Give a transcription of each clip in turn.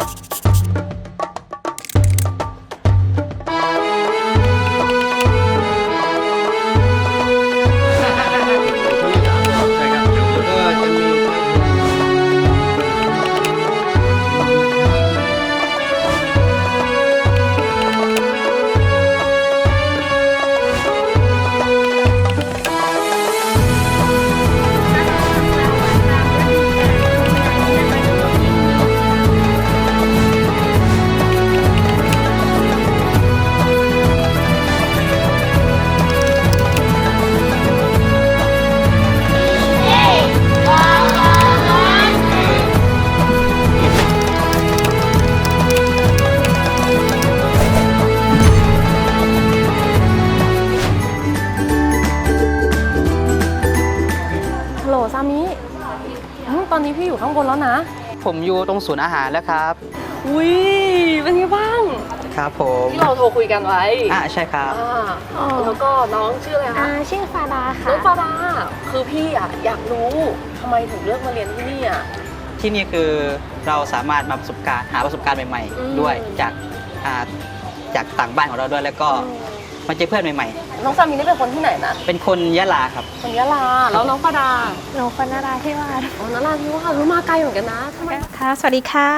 you ข้างบนแล้วนะ ผมอยู่ตรงศูนย์อาหารแล้วครับ อุ้ยเป็นไงบ้าง ครับผมที่เราโทรคุยกันไว้อ่าใช่ครับอ่าแล้วก็น้องชื่ออะไรอ่าคะชื่อฟาดาน้ค่ะองฟาดาคือพี่อะอยากรู้ทำไมถึงเลือกมาเรียนที่นี่อะที่นี่คือเราสามารถมาประสบการณ์หาประสบการณ์ใหม่ อืม ๆ ด้วยจากอ่าจากต่างบ้านของเราด้วยแล้วก็ มาเจอเพื่อนใหม่น้องซามินี่เป็นคนที่ไหนนะๆ เป็นคนยะลาครับ คนยะลาแล้วน้องฟาดาหนูคนนาราธิวาสอ๋อนราธิวาสรู้มาไกลเหมือนกันนะทำไมค่ะ สวัสดีค่ะ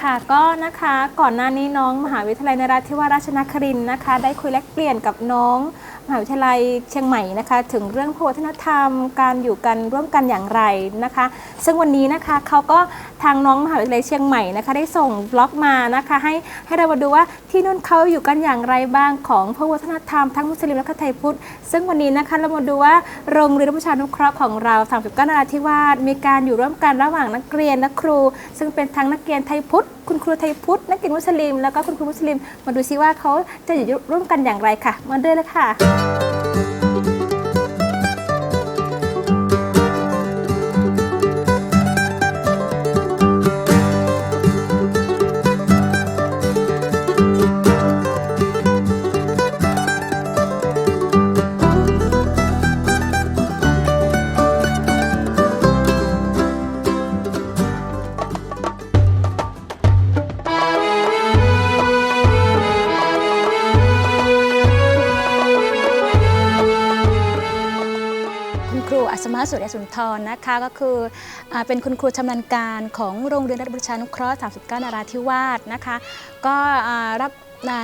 ค่ะ ก็นะคะ ก่อนหน้านี้น้องมหาวิทยาลัยนราธิวาสราชนครินทร์นะคะ ได้คุยแลกเปลี่ยนกับน้องม หาวิทยาลัยเชียงใหม่นะคะ ถึงเรื่องพหุวัฒนธรรม การอยู่กันร่วมกันอย่างไรนะคะ ซึ่งวันนี้นะคะเขาก็ทางน้องมหาวิทยาลัยเชียงใหม่นะคะ ได้ส่งบล็อกมานะคะ ให้ให้เรามาดูว่าที่นู่นเขาอยู่กันอย่างไรบ้างของพหุวัฒนธรรมทั้งมุสลิมและก็ไทยพุทธ ซึ่งวันนี้นะคะเรามาดูว่าโรงเรียนประชานุเคราะห์ของเรา39นราธิวาสมีการอยู่ร่วมกันระหว่างนักเรียนและครู ซึ่งเป็นทั้งนักเรียนไทยพุทธ คุณครูไทยพุทธนักเรียนมุสลิม แล้วก็คุณครูมุสลิม มาดูซิว่าเขาจะอยู่ร่วมกันอย่างไรค่ะ มาด้วยเลยค่ะ สุริยสุนทรนะคะก็คืออเป็นคุณครูชำนาญการของโรงเรียนรัฐประชานุเคราะห์ 39 นาราธิวาสนะคะ ก็รับ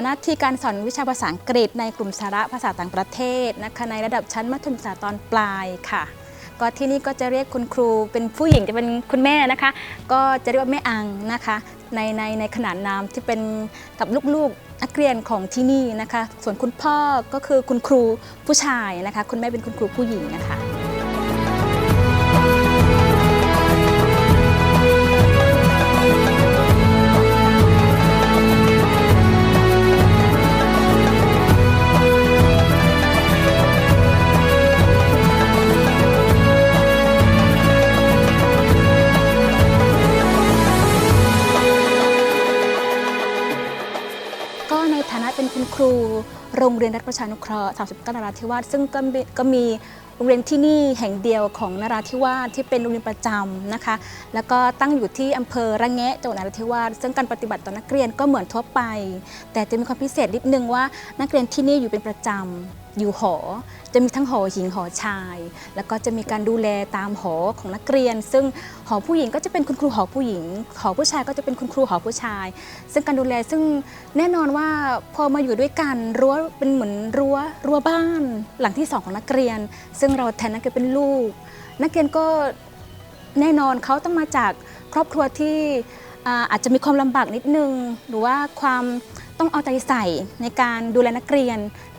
หน้าที่การสอนวิชาภาษาอังกฤษในกลุ่มสาระภาษาต่างประเทศนะคะในระดับชั้นมัธยมศึกษาตอนปลายค่ะ ก็ที่นี่ก็จะเรียกคุณครูเป็นผู้หญิงจะเป็นคุณแม่นะคะ ก็จะเรียกว่าแม่อังนะคะในในในขนานนามที่เป็นกับลูกๆนักเรียนของที่นี่นะคะ ส่วนคุณพ่อก็คือคุณครูผู้ชายนะคะ คุณแม่เป็นคุณครูผู้หญิงนะคะ คุณครูโรงเรียนรัฐประชานุเคราะห์39นราธิวาสซึ่งก็มีก็มีโรงเรียนที่นี่แห่งเดียวของนราธิวาสที่เป็นโรงเรียนประจำนะคะ แล้วก็ตั้งอยู่ที่อำเภอระแงะจังหวัดนราธิวาสซึ่งการปฏิบัติต่อนักเรียนก็เหมือนทั่วไป แต่จะมีความพิเศษนิดนึงว่านักเรียนที่นี่อยู่เป็นประจำ อยู่หอ จะมีทั้งหอหญิงหอชาย แล้วก็จะมีการดูแลตามหอของนักเรียน ซึ่งหอผู้หญิงก็จะเป็นคุณครูหอผู้หญิง หอผู้ชายก็จะเป็นคุณครูหอผู้ชาย ซึ่งการดูแลซึ่งแน่นอนว่าพอมาอยู่ด้วยกันรั้วเป็นเหมือนรั้วรั้วบ้าน หลังที่สองของนักเรียน ซึ่งเราแทนนักเรียนเป็นลูก นักเรียนก็แน่นอนเขาต้องมาจากครอบครัวที่อาอาจจะมีความลำบากนิดนึง หรือว่าความต้องเอาใจใส่ในการดูแลนักเรียน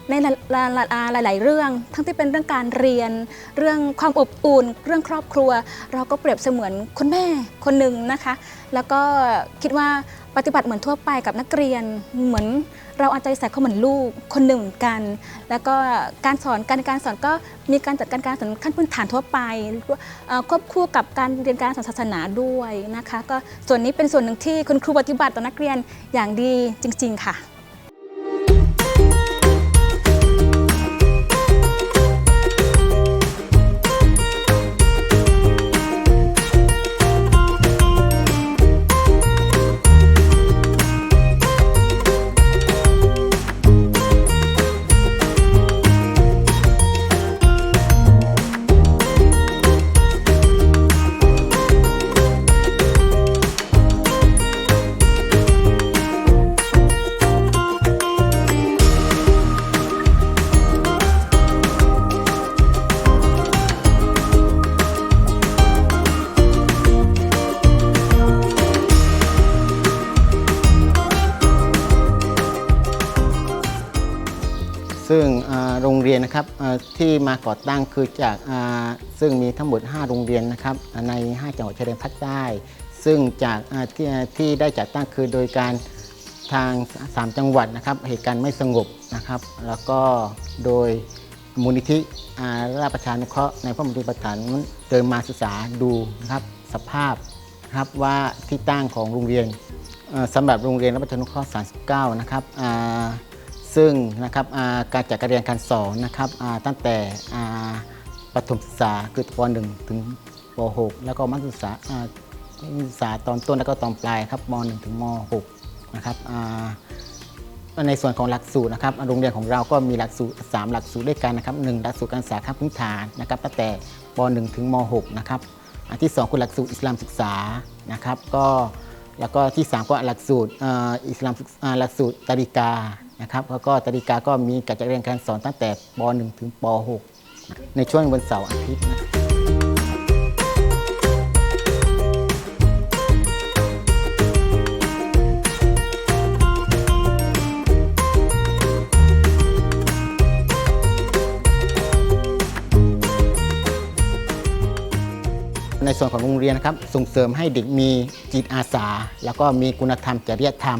ในหลาย ๆ เรื่อง ทั้งที่เป็นเรื่องการเรียน เรื่องความอบอุ่น เรื่องครอบครัว เราก็เปรียบเสมือนคุณแม่คนหนึ่งนะคะ แล้วก็คิดว่าปฏิบัติเหมือนทั่วไปกับนักเรียน เหมือนเราเอาใจใส่เขาเหมือนลูกคนหนึ่งกัน แล้วก็การสอนการการสอนก็มีการจัดการการสอนขั้นพื้นฐานทั่วไปควบคู่กับการเรียนการสอนศาสนาด้วยนะคะ ก็ส่วนนี้เป็นส่วนหนึ่งที่คุณครูปฏิบัติต่อนักเรียนอย่างดีจริง ๆ ค่ะ รงเรียนนะครับที่มาก่อตั้งคือจากซึ่งมีทั้งหมด 5 โรงเรียนนะครับใน 5 จังหวัดชายแดนภาคใต้ ซึ่งจากที่ที่ได้จัดตั้งคือโดยการทาง 3 จังหวัดนะครับเหตุการณ์ไม่สงบนะครับ แล้วก็โดยมูลนิธิราชประชานุเคราะห์ในพระมณฑลประฐานนั้นเดินมาศึกษาดูนะครับสภาพครับว่าที่ตั้งของโรงเรียนสำหรับโรงเรียนรับประทานุเคราะห์39 นะครับ ซึ่งนะครับการจัดการเรียนการสอนนะครับตั้งแต่ประถมศึกษาคือป .1 ถึงป .6 แล้วก็มัธยมศึกษาศึกษาตอนต้นแล้วก็ตอนปลายครับม .1 ถึงม .6 นะครับในส่วนของหลักสูตรนะครับโรงเรียนของเราก็มีหลักสูตร3หลักสูตรด้วยกันนะครับหนึ่งหลักสูตรการศึกษาขั้นพื้นฐานนะครับตั้งแต่ป .1 ถึงม .6 นะครับอันที่ 2 คือหลักสูตรอิสลามศึกษานะครับก็แล้วก็ที่ 3 ก็หลักสูตรอิสลามหลักสูตรตาริกา นะครับแล้วก็ตริกาก็มีการจัดเรียนการสอนตั้งแต่ป .1 ถึงป .6 ในช่วงวันเสาร์อาทิตย์นะในส่วนของโรงเรียนนะครับส่งเสริมให้เด็กมีจิตอาสา แล้วก็มีคุณธรรมจริยธรรม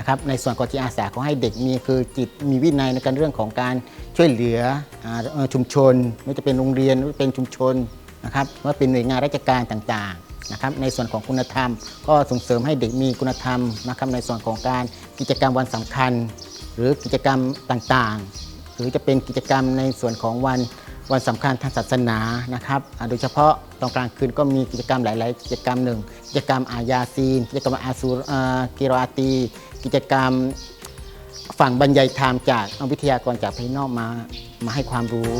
นะครับในส่วนของจิตอาสาเขาให้เด็กมีคือจิตมีวินัยในการเรื่องของการช่วยเหลืออชุมชน ไม่ว่าจะเป็นโรงเรียนไม่ว่าจะเป็นชุมชนนะครับว่าเป็นหน่วยงานราชการต่างๆนะครับในส่วนของคุณธรรม ก็ส่งเสริมให้เด็กมีคุณธรรมนะครับในส่วนของการกิจกรรมวันสำคัญ หรือกิจกรรมต่างๆ หรือจะเป็นกิจกรรมในส่วนของวัน วันสำคัญทางศาสนานะครับโดยเฉพาะตอนกลางคืนก็มีกิจกรรมหลาย ๆ กิจกรรมหนึ่งกิจกรรมอายาซีน กิจกรรมอาซูกิรอาตี กิจกรรมฝั่งบรรยายธรรมจากวิทยากรจากภายนอกมามาให้ความรู้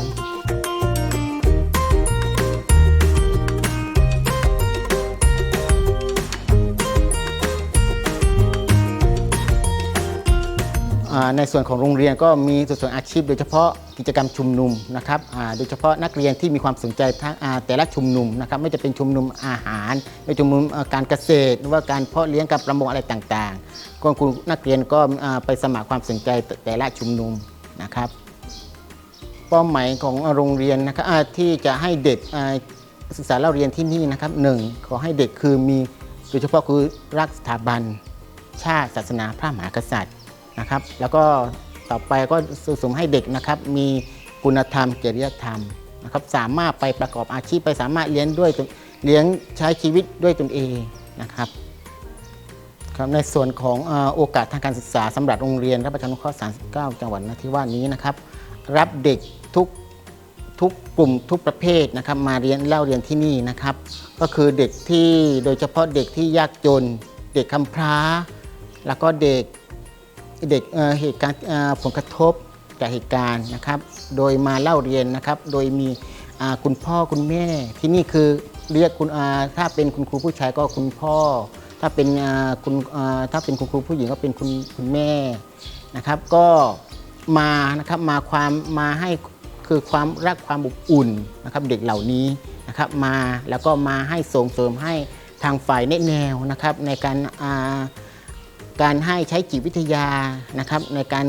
ในส่วนของโรงเรียนก็มีส่วนอาชีพ โดยเฉพาะกิจกรรมชุมนุมนะครับโดยเฉพาะนักเรียนที่มีความสนใจทางแต่ละชุมนุมนะครับไม่จะเป็นชุมนุมอาหารไม่ชุมนุมการเกษตรหรือว่าการเพาะเลี้ยงการประมงอะไรต่างๆก็คุณนักเรียนก็ไปสมัครความสนใจแต่ละชุมนุมนะครับเป้าหมายของโรงเรียนนะครับที่จะให้เด็กศึกษาเล่าเรียนที่นี่นะครับหนึ่งขอให้เด็กคือมีโดยเฉพาะคือรักสถาบัน ชาติศาสนาพระมหากษัตริย์ นะครับ แล้วก็ต่อไปก็ส่งเสริมให้เด็กนะครับ มีคุณธรรมจริยธรรมนะครับสามารถไปประกอบอาชีพไปสามารถเลี้ยงด้วยเลี้ยงใช้ชีวิตด้วยตนเองนะครับครับในส่วนของโอกาสทางการศึกษาสำหรับโรงเรียนรับประทานุเคราะห์39 จังหวัดนราธิวาสนี้นะครับ รับเด็กทุกทุกกลุ่มทุกประเภทนะครับ มาเรียนเล่าเรียนที่นี่นะครับ ก็คือเด็กที่โดยเฉพาะเด็กที่ยากจน เด็กกำพร้า แล้วก็เด็ก เด็กเหตุการณ์ผลกระทบจากเหตุการณ์นะครับ โดยมาเล่าเรียนนะครับ โดยมีคุณพ่อคุณแม่ ที่นี่คือเรียกคุณถ้าเป็นคุณครูผู้ชายก็คุณพ่อ ถ้าเป็นคุณถ้าเป็นคุณครูผู้หญิงก็เป็นคุณคุณแม่นะครับ ก็มานะครับมาความมาให้คือความรักความอบอุ่นนะครับเด็กเหล่านี้นะครับมาแล้วก็มาให้ส่งเสริมให้ทางฝ่ายแนแนวนะครับในการ การให้ใช้จิตวิทยานะครับในการ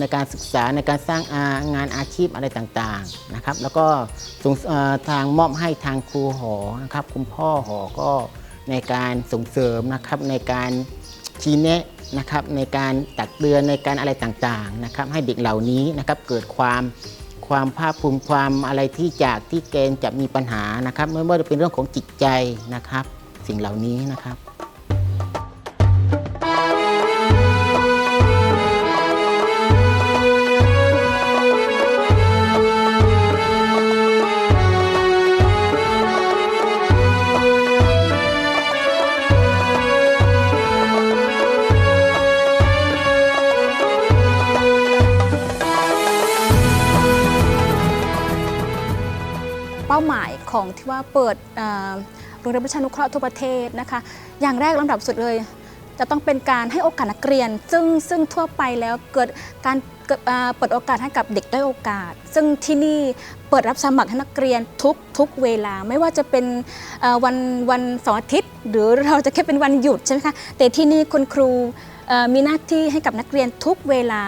ในการศึกษาในการสร้างางานอาชีพอะไรต่างๆนะครับ แล้วก็ส่งทางมอบให้ทางครูหอนะครับคุณพ่อหอก็ในการส่งเสริมนะครับในการชี้แนะนะครับในการตักเตือนในการอะไรต่างๆนะครับให้เด็กเหล่านี้นะครับเกิดความความภาคภูมิความอะไรที่จากที่เกณฑ์จะมีปัญหานะครับ ไม่ว่าจะเป็นเรื่องของจิตใจนะครับ สิ่งเหล่านี้นะครับ ของที่ว่าเปิดเอ่อโรงเรียนประชานุเคราะห์ทั่วประเทศนะคะ อย่างแรกลำดับสุดเลย จะต้องเป็นการให้โอกาสนักเรียน ซึ่งซึ่งทั่วไปแล้วเกิดการเปิดโอกาสให้กับเด็กด้อยโอกาส ซึ่งที่นี่เปิดรับสมัครให้นักเรียนทุกทุกเวลา ไม่ว่าจะเป็นวันวันเสาร์อาทิตย์ หรือเราจะแค่เป็นวันหยุดใช่ไหมคะ แต่ที่นี่คุณครูมีหน้าที่ให้กับนักเรียนทุกเวลา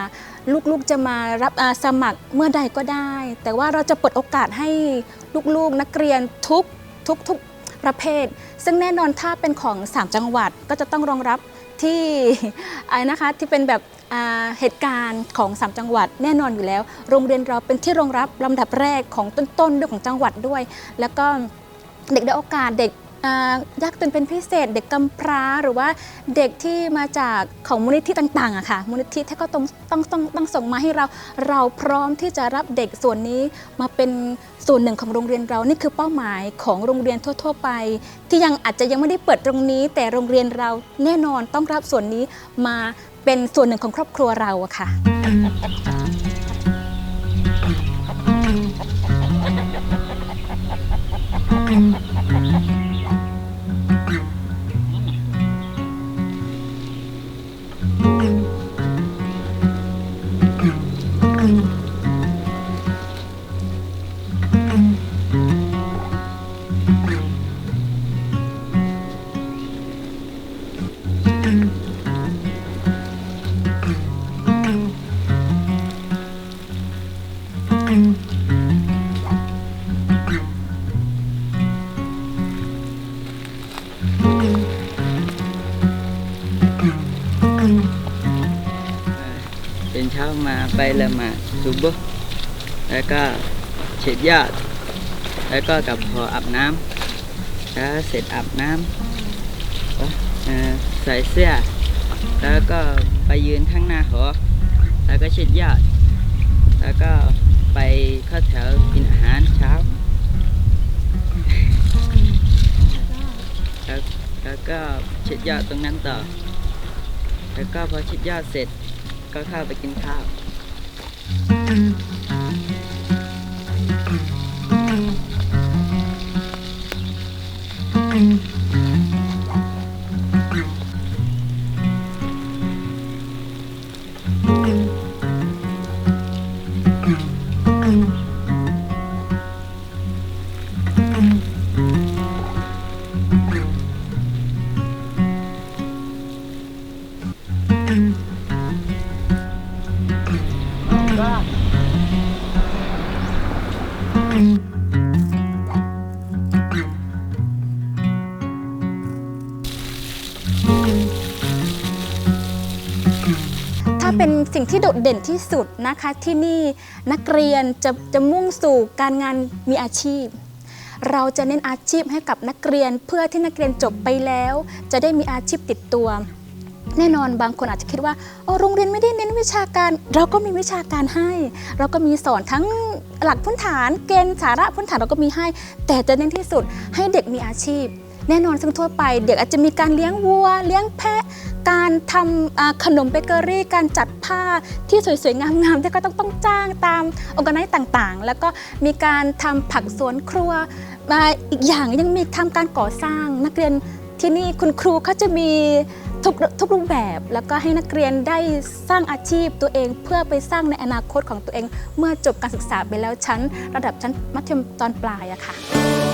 ลูกๆจะมารับอาสมัครเมื่อใดก็ได้ แต่ว่าเราจะเปิดโอกาสให้ลูกๆ นักเรียนทุกทุกทุกประเภท ซึ่งแน่นอนถ้าเป็นของ 3 จังหวัดก็จะต้องรองรับที่อะไรนะคะที่เป็นแบบเหตุการณ์ของ 3 จังหวัดแน่นอนอยู่แล้ว โรงเรียนเราเป็นที่รองรับลำดับแรกของต้นๆด้วยของจังหวัดด้วย แล้วก็เด็กได้โอกาสเด็ก ยากจนเป็นพิเศษ เด็กกำพร้าหรือว่าเด็กที่มาจากของมูลนิธิต่างๆอะค่ะมูลนิธิที่ก็ต้องต้องต้องต้องส่งมาให้เรา เราพร้อมที่จะรับเด็กส่วนนี้มาเป็นส่วนหนึ่งของโรงเรียนเรา นี่คือเป้าหมายของโรงเรียนทั่ว ๆ ไป ที่ยังอาจจะยังไม่ได้เปิดตรงนี้ แต่โรงเรียนเราแน่นอนต้องรับส่วนนี้มาเป็นส่วนหนึ่งของครอบครัวเราอะค่ะ มาไปละหมาดซุบฮ์แล้วก็เช็ดยอดแล้วก็กลับพออาบน้ำแล้วเสร็จอาบน้ำใส่เสื้อ แล้วก็ไปยืนข้างหน้าหอแล้วก็เช็ดยอดแล้วก็ไปเข้าแถวกินอาหารเช้า แล้วแล้วก็เช็ดยอดตรงนั้นต่อ แล้วก็พอเช็ดยอดเสร็จ ก็เข้าไปกินข้าว ถ้าเป็นสิ่งที่โดดเด่นที่สุดนะคะที่นี่นักเรียนจะจะมุ่งสู่การงานมีอาชีพ เราจะเน้นอาชีพให้กับนักเรียนเพื่อที่นักเรียนจบไปแล้ว จะได้มีอาชีพติดตัว แน่นอนบางคนอาจจะคิดว่าอ๋อโรงเรียนไม่ได้เน้นวิชาการ เราก็มีวิชาการให้ เราก็มีสอนทั้งหลักพื้นฐาน เกณฑ์สาระพื้นฐานเราก็มีให้ แต่จะเน้นที่สุดให้เด็กมีอาชีพ แน่นอนซึ่งทั่วไป เด็กอาจจะมีการเลี้ยงวัว เลี้ยงแพะ การทำขนมเบเกอรี่ การจัดผ้าที่สวยๆงามๆที่ก็ต้องต้องจ้างตามองค์กรต่างๆ แล้วก็มีการทำผักสวนครัวมาอีกอย่างยังมีทำการก่อสร้างนักเรียนที่นี่คุณครูเขาจะมี ทุกทุกรูปแบบแล้วก็ให้นักเรียนได้สร้างอาชีพตัวเอง เพื่อไปสร้างในอนาคตของตัวเอง เมื่อจบการศึกษาไปแล้วชั้น ระดับชั้นมัธยมตอนปลายอะค่ะ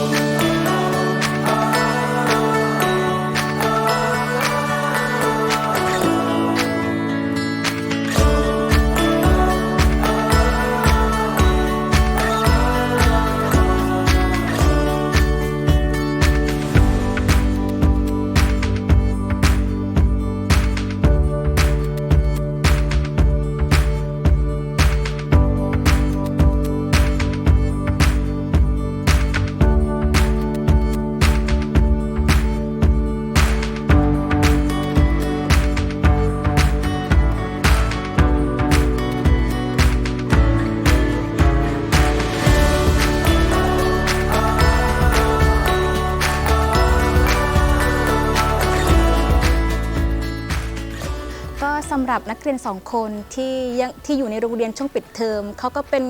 หรับนักเรียนสองคนที่ยังที่อยู่ในโรงเรียนช่วงปิดเทอมเขาก็เป็น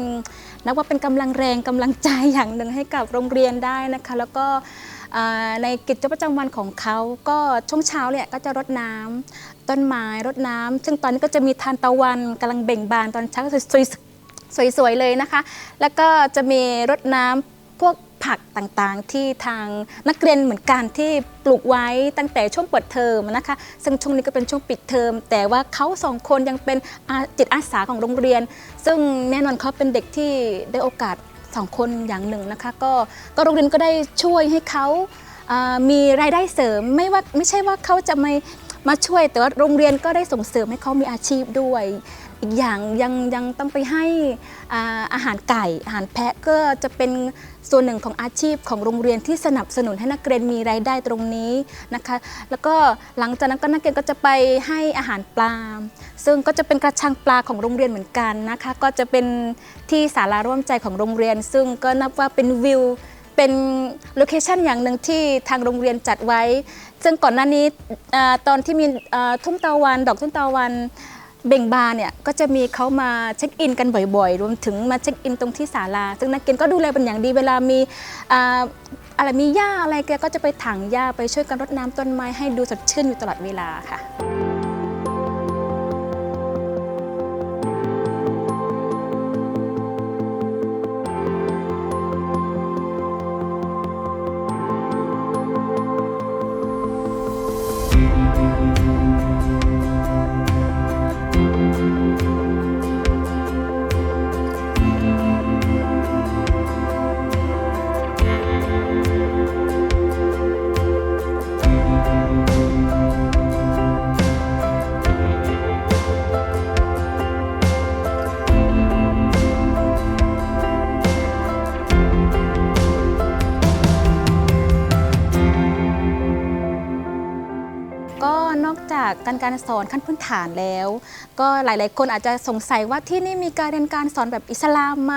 นับว่าเป็นกำลังแรงกำลังใจอย่างหนึ่งให้กับโรงเรียนได้นะคะ แล้วก็ในกิจประจำวันของเขาก็ช่วงเช้าเนี่ยก็จะรดน้ำต้นไม้รดน้ำซึ่งตอนนี้ก็จะมีทานตะวันกำลังเบ่งบานตอนเช้าก็สวยๆสวยเลยนะคะ แล้วก็จะมีรดน้ำพวก ผักต่างๆ ที่ทางนักเรียนเหมือนกันที่ปลูกไว้ตั้งแต่ช่วงเปิดเทอมนะคะ ซึ่งช่วงนี้ก็เป็นช่วงปิดเทอม แต่ว่าเขาสองคนยังเป็นจิตอาสาของโรงเรียน ซึ่งแน่นอนเขาเป็นเด็กที่ได้โอกาสสองคนอย่างหนึ่งนะคะก็ก็โรงเรียนก็ได้ช่วยให้เขาอ่ามีรายได้เสริมไม่ว่าไม่ใช่ว่าเขาจะไม่มาช่วยแต่ว่าโรงเรียนก็ได้ส่งเสริมให้เขามีอาชีพด้วย อีกอย่างยังยังต้องไปให้อาอาหารไก่ อาหารแพะก็จะเป็นส่วนหนึ่งของอาชีพของโรงเรียนที่สนับสนุนให้นักเรียนมีรายได้ตรงนี้นะคะ แล้วก็หลังจากนั้นก็นักเรียนก็จะไปให้อาหารปลา ซึ่งก็จะเป็นกระชังปลาของโรงเรียนเหมือนกันนะคะ ก็จะเป็นที่ศาลาร่วมใจของโรงเรียน ซึ่งก็นับว่าเป็นวิวเป็นโลเคชันอย่างหนึ่งที่ทางโรงเรียนจัดไว้ ซึ่งก่อนหน้านี้อตอนที่มีทุ่งตะวัน ดอกทุ่งตะวัน เบ่งบานเนี่ยก็จะมีเขามาเช็คอินกันบ่อยๆ รวมถึงมาเช็คอินตรงที่ศาลา ซึ่งนักเรียนก็ดูแลเป็นอย่างดีเวลามีอะไรมีหญ้าอะไรแกก็จะไปถังหญ้าไปช่วยกันรดน้ำต้นไม้ให้ดูสดชื่นอยู่ตลอดเวลาค่ะ การการสอนขั้นพื้นฐานแล้ว ก็หลาย ๆ คนอาจจะสงสัยว่าที่นี่มีการเรียนการสอนแบบอิสลามไหม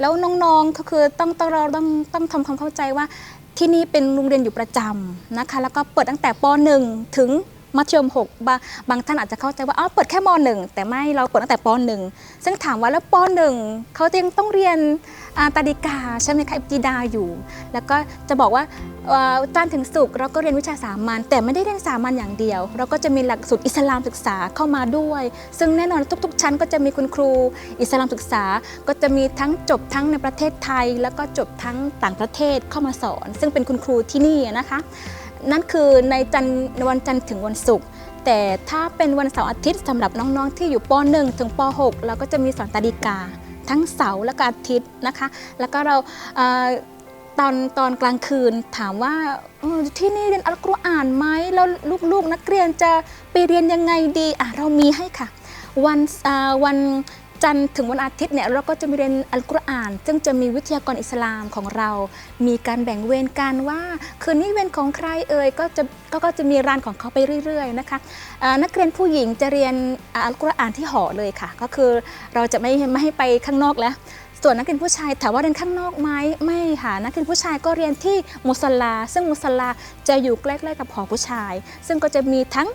แล้วน้องๆก็คือต้องต้องเราต้องต้องทำความเข้าใจว่าที่นี่เป็นโรงเรียนอยู่ประจำนะคะ แล้วก็เปิดตั้งแต่ป .1 ถึง มัธยม6บางบางท่านอาจจะเข้าใจว่าอ๋อเปิดแค่ม .1 แต่ไม่เราเปิดตั้งแต่ป .1 ซึ่งถามว่าแล้วป .1 เขายังต้องเรียนตาดิกาใช่ไหมคะอิบติดาอยู่ แล้วก็จะบอกว่าเอ่อจันถึงศุกเราก็เรียนวิชาสามัญแต่ไม่ได้เรียนสามัญอย่างเดียว เราก็จะมีหลักสูตรอิสลามศึกษาเข้ามาด้วย ซึ่งแน่นอนทุก ๆ ชั้นก็จะมีคุณครูอิสลามศึกษา ก็จะมีทั้งจบทั้งในประเทศไทย แล้วก็จบทั้งต่างประเทศเข้ามาสอน ซึ่งเป็นคุณครูที่นี่นะคะ นั่นคือในจันวันจันทร์ถึงวันศุกร์แต่ถ้าเป็นวันเสาร์อาทิตย์สำหรับน้องๆ ที่อยู่ป .1 ถึงป .6 เราก็จะมีสอนตาดีกา ทั้งเสาร์และก็อาทิตย์นะคะ แล้วก็เราเออตอนตอนกลางคืนถามว่าที่นี่เรียนอัลกุรอานไหมแล้วลูกๆ นักเรียนจะไปเรียนยังไงดีอะเรามีให้ค่ะ วันวัน จันทร์ถึงวันอาทิตย์เนี่ยเราก็จะมีเรียนอัลกุรอาน ซึ่งจะมีวิทยากรอิสลามของเรา มีการแบ่งเวรกันว่า คืนนี้เวรของใครเอ่ยก็จะก็ก็จะมีรานของเขาไปเรื่อยๆนะคะอ่านักเรียนผู้หญิงจะเรียนอัลกุรอานที่หอเลยค่ะ ก็คือเราจะไม่ไม่ให้ไปข้างนอกแล้วส่วนนักเรียนผู้ชายถามว่าเรียนข้างนอกไหมไม่ค่ะนักเรียนผู้ชายก็เรียนที่มุสลา ซึ่งมุสลาจะอยู่ใกล้ๆกับหอผู้ชาย ซึ่งก็จะมีทั้ง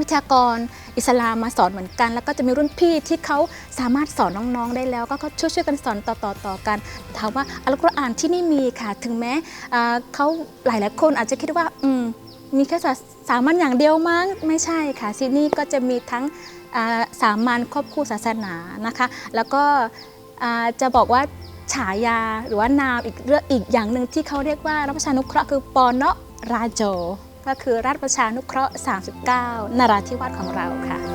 วิทยากรอิสลามมาสอนเหมือนกัน แล้วก็จะมีรุ่นพี่ที่เขาสามารถสอนน้องๆได้แล้ว ก็เขาช่วยๆกันสอนต่อๆต่อกันถามว่าอัลกุรอานที่นี่มีค่ะ ถึงแม้อ่าเขาหลายๆคนอาจจะคิดว่าอืมมีแค่สามัญอย่างเดียวมั้งไม่ใช่ค่ะที่นี่ก็จะมีทั้งสามัญครอบครัวศาสนานะคะ แล้วก็จะบอกว่าฉายาหรือว่านามอีกเรื่องอีกอย่างหนึ่งที่เขาเรียกว่ารับประชานุเคราะห์คือปอนเนาะราโจ ก็คือราชประชานุเคราะห์ 39 นราธิวาสของเราค่ะ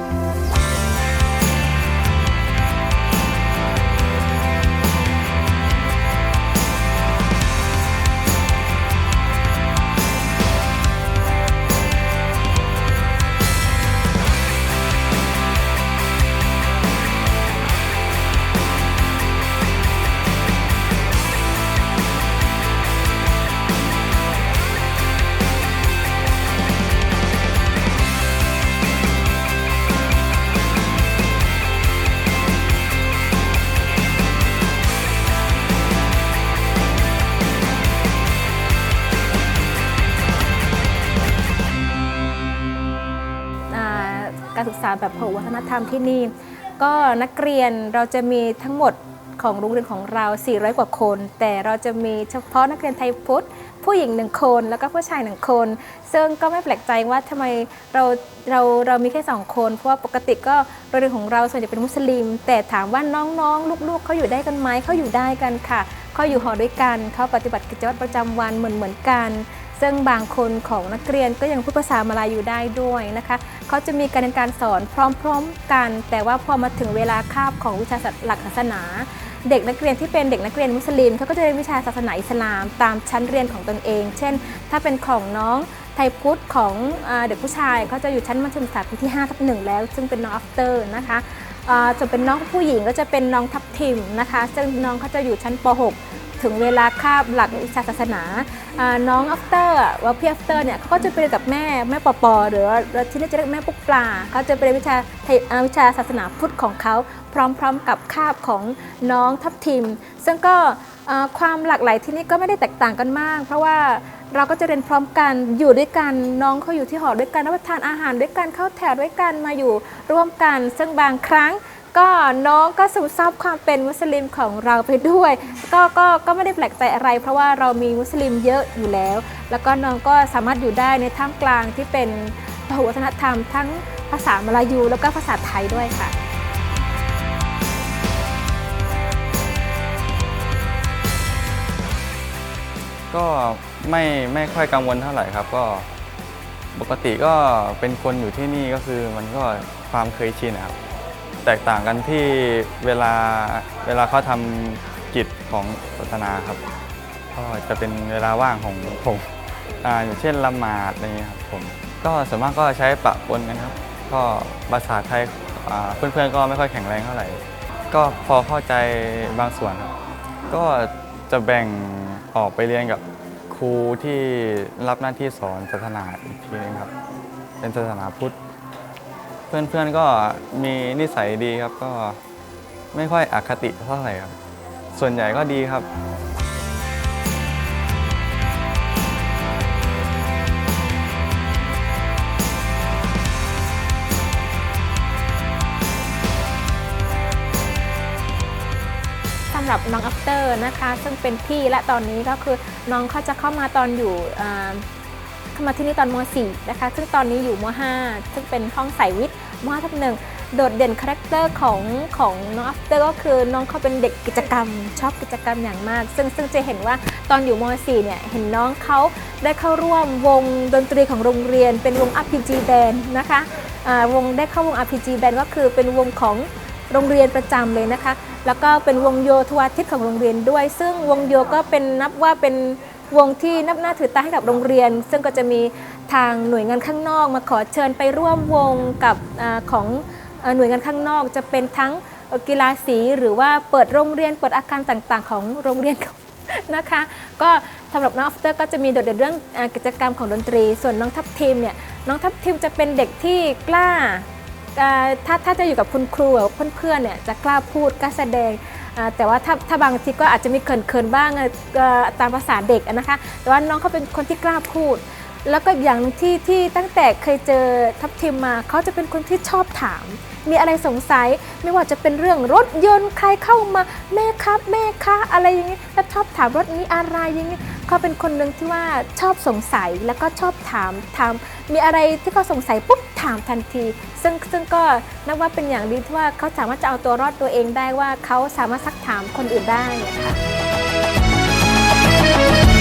การศึกษาแบบพหุวัฒนธรรมที่นี่ ก็นักเรียนเราจะมีทั้งหมดของโรงเรียนของเรา 400 กว่าคน แต่เราจะมีเฉพาะนักเรียนไทยพุทธ ผู้หญิงหนึ่งคน แล้วก็ผู้ชายหนึ่งคน ซึ่งก็ไม่แปลกใจว่าทำไมเราเราเรามีแค่สองคน เพราะว่าปกติก็โรงเรียนของเราส่วนใหญ่เป็นมุสลิม แต่ถามว่าน้องๆ ลูกๆเขาอยู่ได้กันไหมเขาอยู่ได้กันค่ะเขาอยู่หอด้วยกันเขาปฏิบัติกิจวัตรประจำวันเหมือนเหมือนกัน ซึ่งบางคนของนักเรียนก็ยังพูดภาษามาลายูได้ด้วยนะคะเขาจะมีการเรียนการสอนพร้อมๆกัน แต่ว่าพอมาถึงเวลาคาบของวิชาหลักศาสนา เด็กนักเรียนที่เป็นเด็กนักเรียนมุสลิมเขาก็จะเรียนวิชาศาสนาอิสลาม ตามชั้นเรียนของตนเอง เช่น ถ้าเป็นของน้องไทยพุทธของอเด็กผู้ชายเขาจะอยู่ชั้นมัธยมศึกษาปีที่5ทับหนึ่งแล้ว ซึ่งเป็นน้องอัฟเตอร์นะคะส่วนเป็นน้องผู้หญิงก็จะเป็นน้องทับทิมนะคะ ซึ่งน้องเขาจะอยู่ชั้นป .6 ถึงเวลาคาบหลักวิชาศาสนา น้องอัฟเตอร์ว่าพี่อัฟเตอร์เนี่ยเขาก็จะไปเรียนกับแม่แม่ปอปอหรือว่าที่นี่จะเรียกแม่ปุ๊กปลาเขาจะไปเรียนวิชาไทยอ่าวิชาศาสนาพุทธของเขาพร้อมๆกับคาบของน้องทับทิม ซึ่งก็ความหลากหลายที่นี่ก็ไม่ได้แตกต่างกันมาก เพราะว่าเราก็จะเรียนพร้อมกันอยู่ด้วยกันน้องเขาอยู่ที่หอด้วยกันรับประทานอาหารด้วยกันเข้าแถวด้วยกันมาอยู่ร่วมกัน ซึ่งบางครั้ง ก็น้องก็ซึมซับความเป็นมุสลิมของเราไปด้วย ก็ก็ก็ไม่ได้แปลกใจอะไร เพราะว่าเรามีมุสลิมเยอะอยู่แล้ว แล้วก็น้องก็สามารถอยู่ได้ในท่ามกลางที่เป็นพหุวัฒนธรรม ทั้งภาษามลายูแล้วก็ภาษาไทยด้วยค่ะก็ไม่ไม่ค่อยกังวลเท่าไหร่ครับ ก็ปกติก็เป็นคนอยู่ที่นี่ก็คือมันก็ความเคยชินนะครับ แตกต่างกันที่เวลาเวลาเขาทำกิจของศาสนาครับ ก็จะเป็นเวลาว่างของผมอ่าอย่างเช่นละหมาดอะไรเงี้ยครับผมก็ส่วนมากก็ใช้ปะปนกันครับ ก็ภาษาไทยอ่าเพื่อนๆก็ไม่ค่อยแข็งแรงเท่าไหร่ ก็พอเข้าใจบางส่วนครับก็จะแบ่งออกไปเรียนกับครูที่รับหน้าที่สอนศาสนาอีกทีนึงครับ เป็นศาสนาพุทธ เพื่อนๆก็มีนิสัยดีครับก็ไม่ค่อยอคติเท่าไหร่ครับ ส่วนใหญ่ก็ดีครับ สำหรับน้องอัปเตอร์นะคะ ซึ่งเป็นพี่และตอนนี้ก็คือน้องเขาจะเข้ามาตอนอยู่อ่าเข้ามาที่นี่ตอนม .4 นะคะ ซึ่งตอนนี้อยู่ม .5 ซึ่งเป็นห้องสายวิทย์ ม .5 ทับหนึ่งโดดเด่นคาแรคเตอร์ของของน้องอัปเตอร์ก็คือน้องเขาเป็นเด็กกิจกรรม ชอบกิจกรรมอย่างมาก ซึ่งซึ่งจะเห็นว่าตอนอยู่ม .4 เนี่ยเห็นน้องเขาได้เข้าร่วมวงดนตรีของโรงเรียน เป็นวง RPG Band นะคะอ่าวงได้เข้าวง RPG Band ก็คือเป็นวงของโรงเรียนประจำเลยนะคะ แล้วก็เป็นวงโยทวาทิตของโรงเรียนด้วย ซึ่งวงโยก็เป็นนับว่าเป็น วงที่นับหน้าถือตาให้กับโรงเรียน ซึ่งก็จะมีทางหน่วยงานข้างนอก มาขอเชิญไปร่วมวงกับอของหน่วยงานข้างนอก จะเป็นทั้งกีฬาสีหรือว่าเปิดโรงเรียนเปิดอาคารต่างๆ ของโรงเรียนนะคะ ก็สำหรับน้องอัฟเตอร์ก็จะมีโดดเด่นเรื่องกิจกรรมของดนตรี ส่วนน้องทัพทีมเนี่ยน้องทัพทีมจะเป็นเด็กที่กล้าถ้าถ้าจะอยู่กับคุณครูหรือเพื่อนๆเนี่ยจะกล้าพูดกล้าแสดง แต่ว่าถ้าถ้าบางทีก็อาจจะมีเขินๆบ้างตามภาษาเด็กนะคะ แต่ว่าน้องเขาเป็นคนที่กล้าพูด แล้วก็อย่างหนึ่งที่ที่ตั้งแต่เคยเจอทัพทีมมาเขาจะเป็นคนที่ชอบถาม มีอะไรสงสัย ไม่ว่าจะเป็นเรื่องรถยนต์ใครเข้ามาแม่ครับแม่คะอะไรอย่างนี้แล้วชอบถามรถนี้อะไรอย่างนี้เขาเป็นคนหนึ่งที่ว่าชอบสงสัยแล้วก็ชอบถามถามมีอะไรที่เขาสงสัยปุ๊บถามทันที ซึ่งซึ่งก็นับว่าเป็นอย่างดีที่ว่าเขาสามารถจะเอาตัวรอดตัวเองได้ว่าเขาสามารถซักถามคนอื่นได้ค่ะ